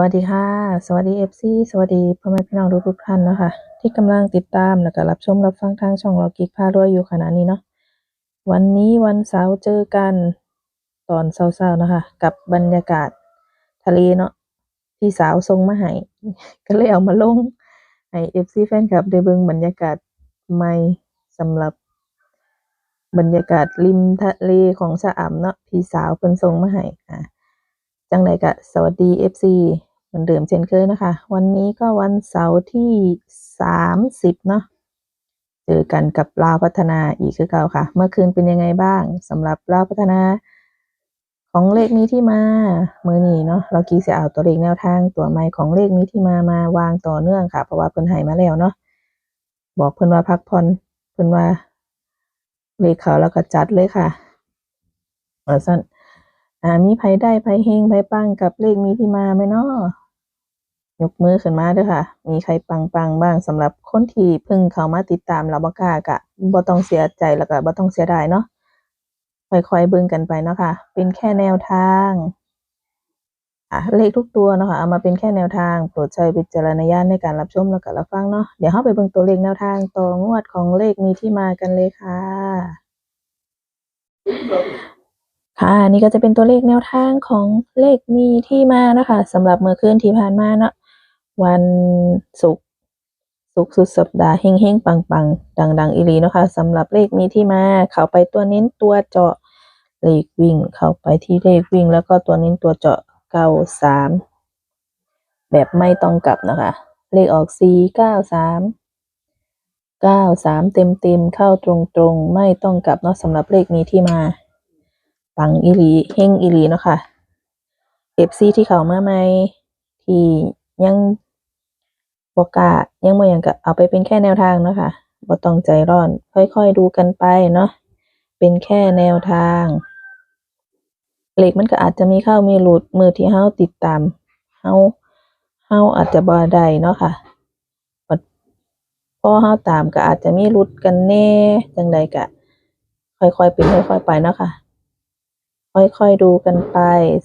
วัสดีค่ะ สวัสดี FC สวัสดีพ่อแม่พี่น้องทุกๆท่านเนาะคะที่กำลังติดตามแล้วก็รับชมรับฟังทางช่องเรากิกพารวยอยู่ขณะนี้เนาะวันนี้วันเสาร์เจอกันตอนเช้าๆนะคะ กับบรรยากาศทะเลเนาะพี่สาวส่งมาให้ก็เลยเอามาลงให้ FC แฟนคลับได้เบิ่งบรรยากาศใหม่สำหรับบรรยากาศริมทะเลของชะอำเนาะพี่สาวเพิ่นส่งมาให้อ่า จังไดก็สวัสดี FC เหมือนเดิมเช่นเคยนะคะ วันนี้ก็วันเสาร์ที่ 30 เนาะเจอกันกับลาวพัฒนาอีกคือเก่าค่ะ เมื่อคืนเป็นยังไงบ้างสำหรับลาวพัฒนา ของเลขนี้ที่มามือนี้เนาะเรากีจะเอาตัวเลขแนวทางตัวใหม่ของเลขนี้ที่มามาวางต่อเนื่องค่ะ เพราะว่าเพิ่นให้มาแล้วเนาะบอกเพิ่นว่าพักผ่อนเพิ่นว่าเลขเขาแล้วก็จัดเลยค่ะเออสั้น อ่ามีไผได้ไผเฮงไผปังกับเลขมีที่มาไหมเนาะยกมือขึ้นมาด้อค่ะ มีใครปังปังบ้างสำหรับคนที่เพิ่งเข้ามาติดตามเราบ่กล้ากะบ่ต้องเสียใจแล้วก็บ่ต้องเสียดายเนาะค่อยๆเบิ่งกันไปเนาะค่ะ เป็นแค่แนวทางอะเลขทุกตัวเนาะค่ะเอามาเป็นแค่แนวทางโปรดใช้วิจารณญาณในการรับชมแล้วก็รับฟังเนาะเดี๋ยวเราไปเบิ่งตัวเลขแนวทางต่องวดของเลขมีที่มากันเลยค่ะ ค่ะนี่ก็จะเป็นตัวเลขแนวทางของเลขมีที่มานะคะสำหรับเมื่อคืนที่ผ่านมาเนาะวันศุกร์ศุกร์สุดสัปดาห์เฮงเฮงปังปังดังดังๆอีลีเนาะค่ะสำหรับเลขมีที่มาเข้าไปตัวเน้นตัวเจาะเลขวิ่งเข้าไปที่เลขวิ่ง แล้วก็ตัวเน้นตัวเจาะเก้าสามแบบไม่ต้องกลับนะคะ เลขออกสี่เก้าสามเก้าสามเต็มเต็มๆเข้าตรงตรงๆไม่ต้องกลับเนาะสำหรับเลขมีที่มา ปังอีหลีเฮงอีหลีเนาะค่ะเอฟซีที่เขามาใหม่ที่ยังบ่กล้ายังบ่ยังก็เอาไปเป็นแค่แนวทางเนาะค่ะบ่ต้องใจร้อน ค่อยๆดูกันไปเนาะเป็นแค่แนวทางเหลขมันก็อาจจะมีเข้ามีหลุดมือที่เฮาติดตามเฮาเฮาอาจจะบ่ได้เนาะค่ะพอเฮาตามก็อาจจะมีหลุดกันแน่จังใดก็ค่อยๆเป็นค่อยๆไปเนาะค่ะ ค่อยๆดูกันไป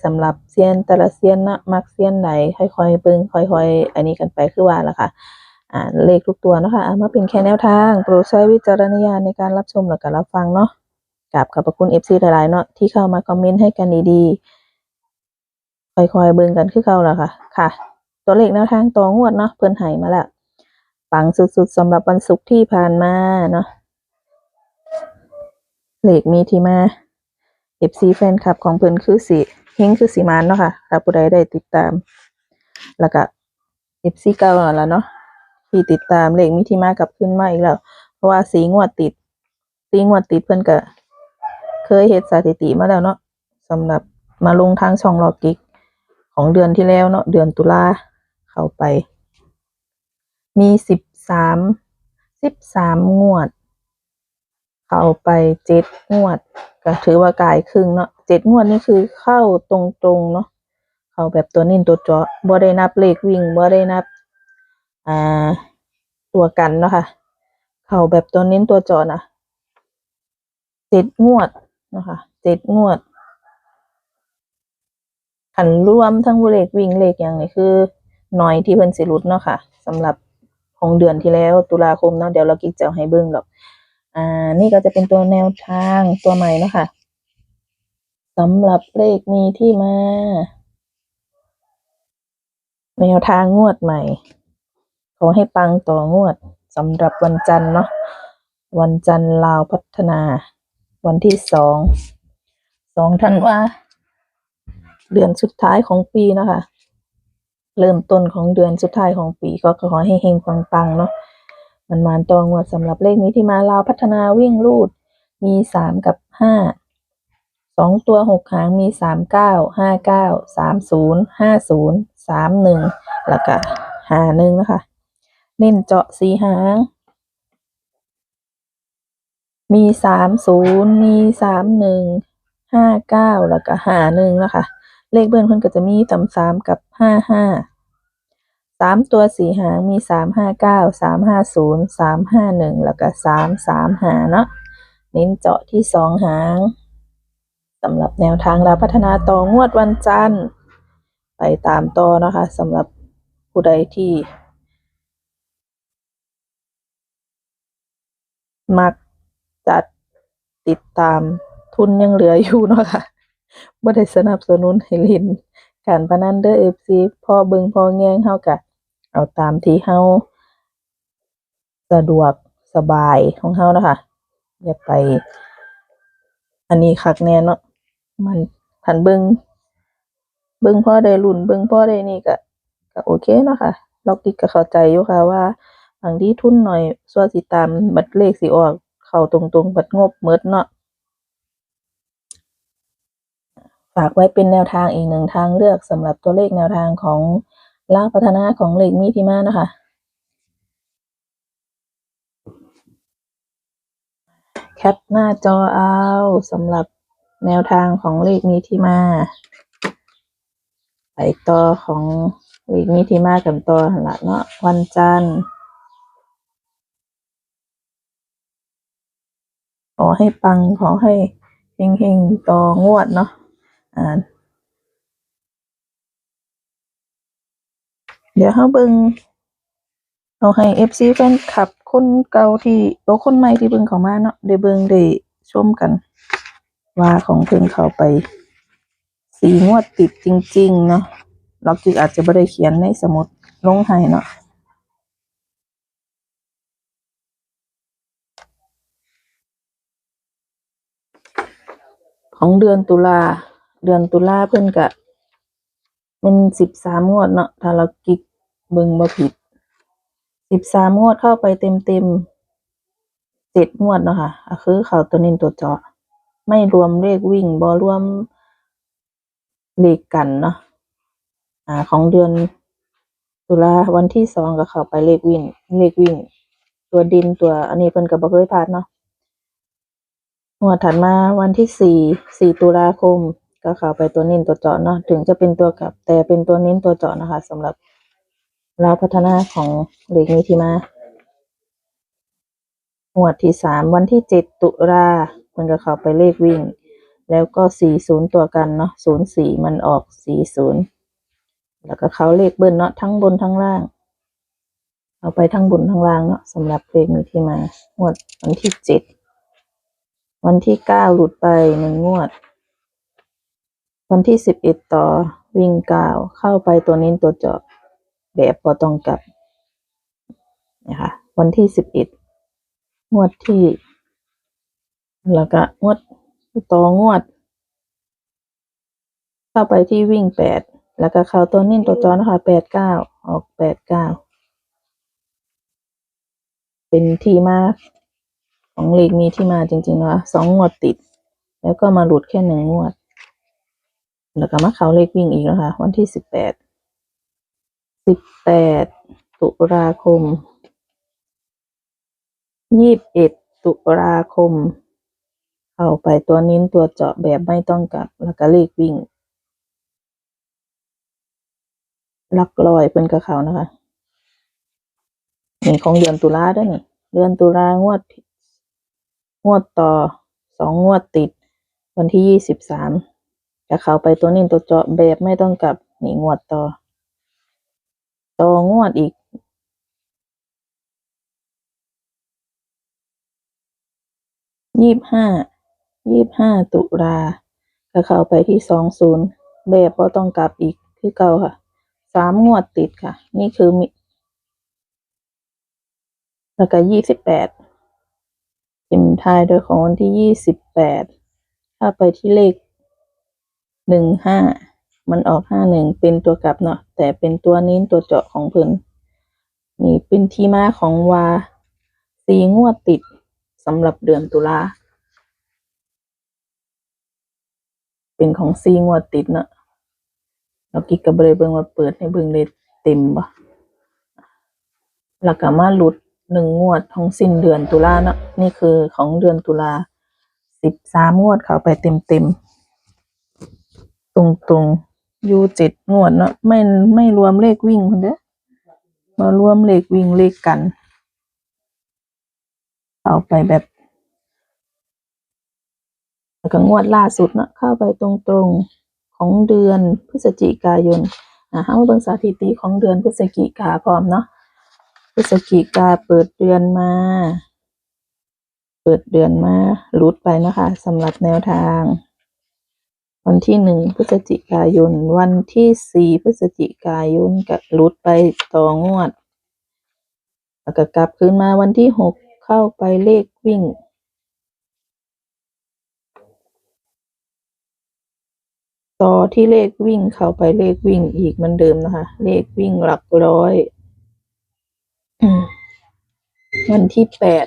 สำหรับเซียนแต่ละเซียนนะมักเซียนไหนค่อยๆเบิ่งค่อย ๆ อันนี้กันไปคือว่าละค่ะอ่าเลขทุกตัวเนาะคะเอามาเป็นแค่แนวทางโปรดใช้วิจารณญาณในการรับชมและก็รับฟังเนาะกราบขอบพระคุณ FC หลายๆเนาะที่เข้ามาคอมเมนต์ให้กันดีๆค่อยๆเบิ่งกันคือเก่าละค่ะ ค่ะ ตัวเลขแนวทางต่องวดเนาะเพิ่นให้มาแล้วปังสุดๆสำหรับวันศุกร์ที่ผ่านมาเนาะเลขมีที่มา FC แฟนคลับของเพิ่นคือสิเฮงคือสิมานเนาะค่ะถ้าผู้ใดได้ติดตาม แล้วก็ FC เก่านั่นล่ะเนาะที่ติดตามเลขมีที่มากับขึ้นมาอีกแล้ว เพราะว่าสีงวดติดสีงวดติดเพิ่นก็เคยเฮ็ดสถิติมาแล้วเนาะสำหรับมาลงทางช่องลอกิกของเดือนที่แล้วเนาะเดือนตุลาเข้าไป มีสิบสามสิบสามงวด เข้าไปเจ็ดงวด ก็ถือว่ากายครึ่งเนาะเจ็ดงวดนี่คือเข้าตรงๆเนาะเข้าแบบตัวนิ่นตัวเจาะบ่ได้นับเลขวิ่งบ่ได้นับอ่าตัวกันเนาะค่ะ เข้าแบบตัวเน้นตัวเจาะนะเจ็ดงวดนะคะเจ็ดงวดขันรวมทั้งเลขวิ่งเลขอย่างนี้คือน้อยที่เพิ่นสิรุดเนาะค่ะสำหรับของเดือนที่แล้วตุลาคมเนาะเดี๋ยวเรากิจจะเอาให้เบิ่งหรอก อ่า นี่ก็จะเป็นตัวแนวทางตัวใหม่เนาะค่ะสำหรับเลขมีที่มา แนวทางงวดใหม่ ขอให้ปังต่องวดสำหรับวันจันทร์เนาะวันจันทร์ลาวพัฒนา วันที่สองสองธันวาเดือนสุดท้ายของปีนะคะ เริ่มต้นของเดือนสุดท้ายของปีก็ขอให้เฮงปังๆเนาะ มันมานตองวดสำหรับเลขนี้ที่มาลาวพัฒนาวิ่งลูด มีสามกับห้าสองตัวหกหางมีสามเก้าห้าเก้าสามศูนย์ห้าศูนย์สามหนึ่งแล้วก็หาหนึ่งนะคะ เน้นเจาะสีหาง มีสามศูนย์มีสามหนึ่งห้าเก้าแล้วก็หาหนึ่งนะคะ เลขเบิ้ลเพิ่นก็จะมีสามสามกับห้าห้า สามตัวสี่หางมีสามห้าเก้าสามห้าศูนย์สามห้าหนึ่งแล้วก็สามสามหาเนาะเน้นเจาะที่สองหางสำหรับแนวทางเราพัฒนาต่องวดวันจันทร์ ไปตามต่อนะคะสำหรับผู้ใดที่ มักจัดติดตามทุนยังเหลืออยู่เนาะค่ะบ่ได้สนับสนุนให้ล่นการพนันเด้อ FC พอเบิงพอแยงเฮาก็ เอาตามที่เฮาสะดวกสบายของเฮานะคะ อย่าไป อันนี้คักแน่เนาะมันคันเบิงเบิงพ่อได้ลุ้นเบิงพ่อได้นี่ก็ก็โอเคเนาะค่ะล็อกกิ๊กก็เข้าใจอยู่ค่ะว่าบางที่ทุนหน่อยส่วนสิตามบัตรเลขสิออกเข้าตรงๆบัตรงบเมิดเนาะฝากไว้เป็นแนวทางอีกหนึ่งทางเลือกสำหรับตัวเลขแนวทางของ ลาวพัฒนาของเลขมีที่มานะคะ แคปหน้าจอเอาสำหรับแนวทางของเลขมีที่มาไปต่อของเลขมีที่มากันต่อละเนาะวันจันทร์ขอให้ปังขอให้เฮงๆต่องวดเนาะอ่า เดี๋ยวเฮาเบิ่งเอาให้ FC แฟนคลับคนเก่าที่โตคนใหม่ที่เบิ่งเข้ามาเนาะได้เบิ่งได้ชมกัน ว่าของเพิ่นเข้าไปสีงวดติดจริง ๆ เนาะล็อกจิกอาจจะบ่ได้เขียนในสมุดลงให้เนาะของเดือนตุลา เดือนตุลาเพิ่อนก็เป็นสิบสามงวดเนาะ ถ้าเรากิก เบิ่งบ่ผิดสิบสามงวดเข้าไปเต็มเต็มเจ็ดงวดเนาะค่ะคือเขาตัวนี้ตัวเจาะ ไม่รวมเลขวิ่งบ่รวมเลขกันเนาะอ่า ของเดือนตุลาวันที่สองก็เข้าไปเลขวิ่ง เลขวิ่ง ตัวดินตัวอันนี้เพิ่นก็บ่เคยพลาดเนาะงวดถัดมาวันที่สี่สี่ตุลาคม ก็เข้าไปตัวเน้นตัวเจาะเนาะถึงจะเป็นตัวกลับ แต่เป็นตัวน้นตัวเจาะนะคะสำหรับ เราวพัฒนาของเลขนี้ที่มางวดที่สามวันที่เจ็ดตุลามันก็เข้าไปเลขวิ่ง แล้วก็สี่ศูนย์ตัวกันเนาะศูนย์สี่มันออกสี่ศูนย์แล้วก็เขาเลขเบิ้ลเนาะทั้งบนทั้งล่าง เอาไปทั้งบนทั้งล่างเนาะสำหรับเลขนี้ที่มางวดวันที่เจ็ดวันที่เก้าหลุดไปหนึ่งงวด วันที่สิบเอ็ดต่อวิ่งเก้าเข้าไปตัวนี้ตัวเจาะ แบบพอต้องกลับนะคะวันที่สิบเอ็ดงวดที่ แล้วก็งวดต่องวด เข้าไปที่วิ่งแปดแล้วก็เข้าตัวนิ่นตัวจอนะคะแปดเก้าออกแปดเก้าเป็นที่มาของเลขมีที่มาจริงๆว่าสองงวดติด แล้วก็มาหลุดแค่หนึ่งงวด แล้วก็มาเข้าเลขวิ่งอีกแล้วค่ะวันที่สิบแปด สิบแปดตุลาคมยี่สิบเอ็ดตุลาคมเข้าไปตัวนิ้นตัวเจาะแบบไม่ต้องกลับแล้วก็เลขวิ่ง ลักลอยเพิ่นกับเขานะคะนี่ของเดือนตุลาด้วยนี่ เดือนตุลางวด งวดต่อสองงวดติด วันที่ยี่สิบสามจะเขาไปตัวนี้นตัวเจาะแบบไม่ต้องกลับนี่งวดต่อ ต่องวดอีก ยี่บห้า ยี่บห้าตุลาก็เข้าไปที่สองศูนย์แบบก็ต้องกลับอีกคือเก่าค่ะ สามงวดติดค่ะ นี่คือมิแล้วก็ยี่สิบแปดทิมทายโดยของวันที่ยี่สิบแปดถ้าไปที่เลขหนึ่งห้า มันออกห้าหนึ่งเป็นตัวกลับเนาะแต่เป็นตัวนี้นตัวเจาะของเพิ่นนี่เป็นที่มาของวาสีงวดติดสำหรับเดือนตุลาเป็นของซีงวดติดเนาะเรากิกกับบริเบิงว่าเปิดให้เบิงได้เต็มบ่แล้วก็มาหลุดหนึ่งงวดของสิ้นเดือนตุลาเนาะนี่คือของเดือนตุลาสิบสามงวดเข้าไปเต็มเต็มๆตรงตรงๆ อยู่เจ็ดงวดเนาะไม่ไม่รวมเลขวิ่งคนเด้อมารวมเลขวิ่งเลขกัน เอาไปแบบแล้วก็งวดล่าสุดเนาะเข้าไปตรงๆของเดือนพฤศจิกายนอะฮามาเบิ่งสถิติของเดือนพฤศจิกาพร้อมเนาะพฤศจิกาเปิดเดือนมา เปิดเดือนมาลุดไปนะคะสำหรับแนวทาง วันที่หนึ่งพฤศจิกายน วันที่สี่พฤศจิกายนก็หลุดไปต่องวดแล้วก็กลับคืนมาวันที่หกเข้าไปเลขวิ่ง ต่อที่เลขวิ่งเข้าไปเลขวิ่งอีกมือนเดิมนะคะ เลขวิ่งหลักร้อย วันที่แปด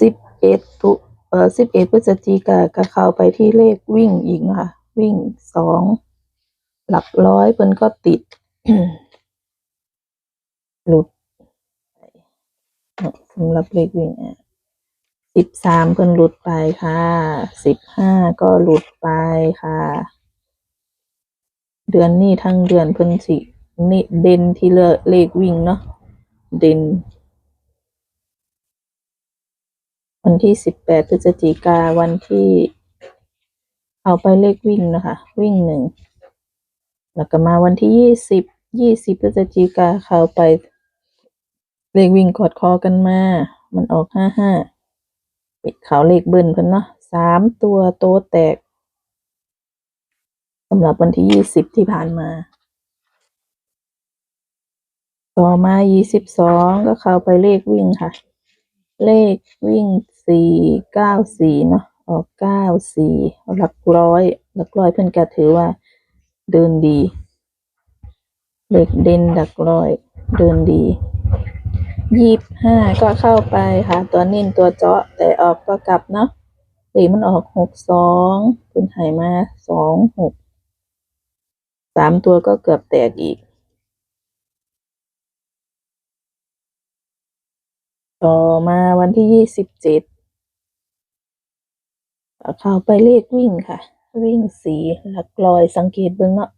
สิบเอ็ดตุเอ่อสิบเอ็ดพฤศจิกาก็เข้าไปที่เลขวิ่งอีกนะคะวิ่งสองหลักร้อยเพิ่นก็ติด หลุดสำหรับเลขวิ่งอะสิบสามเพิ่นหลุดไปค่ะสิบห้าก็หลุดไปค่ะ เดือนนี้ทั้งเดือนเพิ่นสินี่เด่นที่เลเลขวิ่งเนาะเด่น วันที่สิบแปดพฤศจิกาวันที่เอาไปเลขวิ่งนะคะ วิ่งหนึ่งแล้วก็มาวันที่ยี่สิบยี่สิบพฤศจิกาเข้าไป เลขวิ่งกอดคอกันมา มันออกห้าห้าปิดเขาเลขเบิ้ลเพิ่นเนาะสามตัวโตแตกสำหรับวันที่ยี่สิบที่ผ่านมา ต่อมายี่สิบสองก็เข้าไปเลขวิ่งค่ะ เลขวิ่ง สี่เก้าสี่เนาะออกเก้าสี่หลักร้อยหลักร้อยเพิ่อนก็ถือว่าเดินดีเลขเด่นหลักร้อยเดินดียี่บห้าก็เข้าไปค่ะ ตัวนิ่นตัวเจาะแต่ออกก็กลับเนาะเลขมันออกหกสองเพิ่นหายมาสองหกสามตัวก็เกือบแตกอีกต่อมาวันที่ยี่สิบเจ็ด เข้าไปเลขวิ่งค่ะ วิ่งสีหลักร้อยสังเกตเบิ่งเนาะ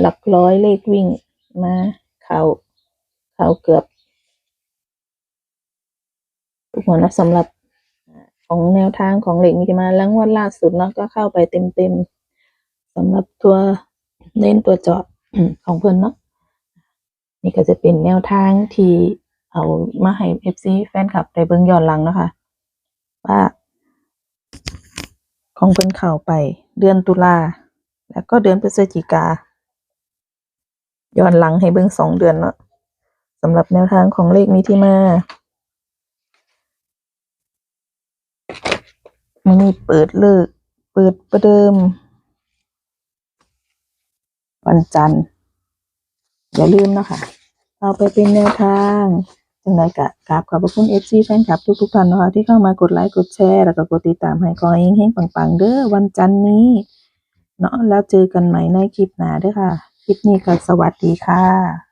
หลักร้อยเลขวิ่งมาเข้าเข้าเกือบ ทุกหัวเนะสำหรับของแนวทางของเหล็กมีมาล้วงวันล่าสุดเนาะก็เข้าไปเต็มๆสำหรับตัวเน้นตัวเจาะของเพิ่อนเนาะนี่ก็จะเป็นแนวทางที่เอามาให้ FC แฟนคลับได้เบิ่งย้อนหลังเนาะคะว่า ของเพิ่นเข้าไปเดือนตุลาแล้วก็เดือนพฤศจิกาย้อนหลังให้เบิ่งสองเดือนเนาะสำหรับแนวทางของเลขมีที่มามันนี่เปิดเลิก เปิดประเดิม วันจันทร์ อย่าลืมเนาะคะเอาไปเป็นแนวทาง จังไรกะกราบขอบพระคุณเอฟซีแฟนคลับทุกทุกๆท่านนะคะที่เข้ามากดไลค์กดแชร์ แล้วก็กดติดตามให้คอเองเฮงปังๆ เด้อวันจันทร์นี้เนาะแล้วเจอกันใหม่ในคลิปหน้าเด้อค่ะ คลิปนี้ก็สวัสดีค่ะ